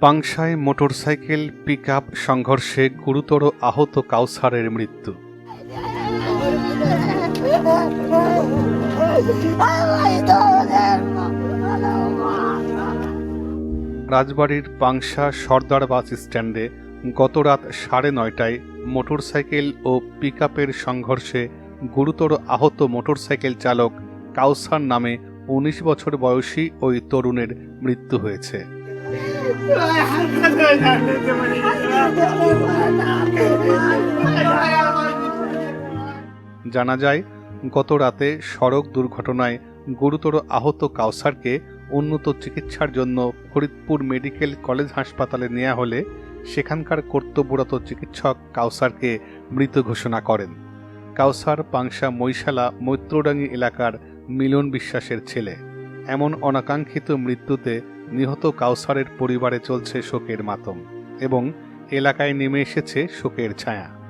পাংশায় motorcycle pickup সংঘর্ষে গুরুতর আহত কাউসারের মৃত্যু। রাজবাড়ির পাংশা সর্দার বাস স্ট্যান্ডে গতরাত সাড়ে নয়টায় মোটরসাইকেল ও পিকআপের সংঘর্ষে গুরুতর আহত মোটরসাইকেল চালক কাউসার নামে উনিশ বছর বয়সী ওই তরুণের মৃত্যু হয়েছে। জানা যায়, গত রাতে সড়ক দুর্ঘটনায় গুরুতর আহত কাউসারকে উন্নত চিকিৎসার জন্য ফরিদপুর মেডিকেল কলেজ হাসপাতালে নেওয়া হলে সেখানকার কর্তব্যরত চিকিৎসক কাউসারকে মৃত ঘোষণা করেন। কাউসার পাংশা মৈশালা মৈত্রডাঙ্গি এলাকার মিলন বিশ্বাসের ছেলে। এমন অনাকাঙ্ক্ষিত মৃত্যুতে নিহত কাউসারের পরিবারে চলছে শোকের মাতম এবং এলাকায় নেমে এসেছে শোকের ছায়া।